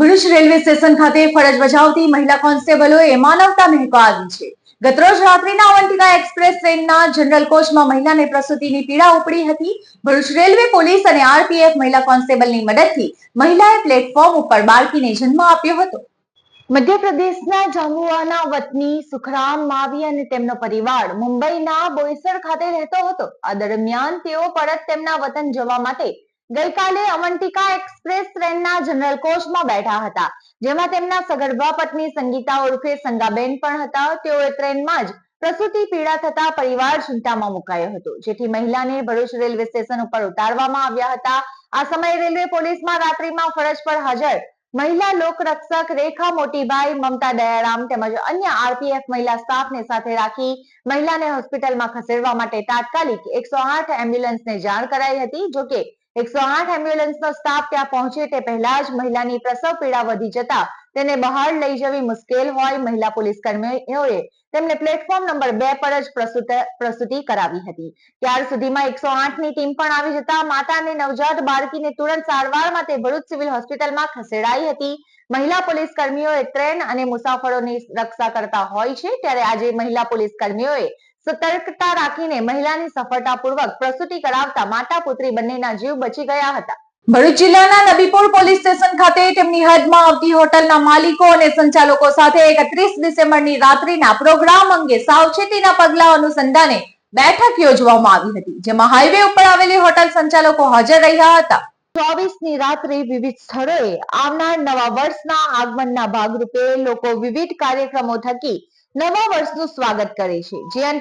Bharuch railway station ખાતે ફરજ બજાવતી મહિલા કોન્સ્ટેબલોએ માનવતા મહેકાવી છે. ગતરોજ રાત્રિના અવંતિકા એક્સપ્રેસ ટ્રેનના જનરલ કોચમાં મહિલાને પ્રસૂતિની પીડા ઉપડી હતી. ભરૂચ રેલવે પોલીસ અને આરપીએફ મહિલા કોન્સ્ટેબલની મદદથી મહિલાએ પ્લેટફોર્મ ઉપર બાળકીને જન્મ આપ્યો હતો. મધ્યપ્રદેશના જામુઆના વતની સુખરામ માવી અને તેમનો પરિવાર મુંબઈના બોઈસર ખાતે રહેતો હતો. આ દરમિયાન તેઓ પરત તેમના વતન જવા માટે ગઈકાલે અવંતિકા એક્સપ્રેસ ટ્રેનના જનરલ કોચમાં બેઠા હતા, જેમાં તેમના સગર્ભા પત્ની સંગીતા ઉર્ફે સંગાબેન પણ હતા. તેઓએ ટ્રેનમાં જ પ્રસૂતિ પીડા થતા પરિવાર ચિંતામાં મુકાયો હતો, જેથી મહિલાને ભરૂચ રેલવે સ્ટેશન ઉપર ઉતારવામાં આવ્યા હતા. આ સમયે રેલવે પોલીસમાં રાત્રિમાં ફરજ પર હાજર મહિલા લોકરક્ષક રેખા મોટીભાઈ મમતા દયારામ તેમજ અન્ય આરપીએફ મહિલા સ્ટાફને સાથે રાખી મહિલાને હોસ્પિટલમાં ખસેડવા માટે તાત્કાલિક એકસો આઠ એમ્બ્યુલન્સને જાણ કરાઈ હતી, જોકે એકસો આઠ એમ્બ્યુલન્સનો સ્ટાફ ત્યાં પહોંચે તે પહેલા જ મહિલાની પ્રસવ પીડા વધી જતા તેને બહાર લઈ જવી મુશ્કેલ હોય મહિલા પોલીસ કર્મીઓએ તેમને પ્લેટફોર્મ નંબર બે પર જ પ્રસૂત કરાવી હતી. ત્યાર સુધીમાં એકસો ની ટીમ પણ આવી જતા માતા અને નવજાત બાળકીને તુરંત સારવાર માટે ભરૂચ સિવિલ હોસ્પિટલમાં ખસેડાઈ હતી. મહિલા પોલીસ કર્મીઓએ ટ્રેન અને મુસાફરોની રક્ષા કરતા હોય છે, ત્યારે આજે મહિલા પોલીસ કર્મીઓએ સતર્કતા રાખીને મહિલાની સફળતાપૂર્વક પ્રસૂતિ કરાવતા માતા પુત્રી બંનેના જીવ બચી ગયા હતા. ભરૂચ જિલ્લાના નબીપુર પોલીસ સ્ટેશન ખાતે તેમની હદમાં આવતી હોટલના માલિકો અને સંચાલકો સાથે એકત્રીસ ડિસેમ્બરની રાત્રિના પ્રોગ્રામ અંગે સાવચેતીના પગલા અનુસંધાને બેઠક યોજવામાં આવી હતી જેમાં હાઈવે ઉપર આવેલી હોટલ સંચાલકો હાજર રહ્યા હતા. ચોવીસની રાત્રે વિવિધ સ્થળોએ આવનાર નવા વર્ષના આગમનના ભાગરૂપે લોકો વિવિધ કાર્યક્રમો થકી નવા વર્ષનું સ્વાગત કરે છે જે અંતર્ગત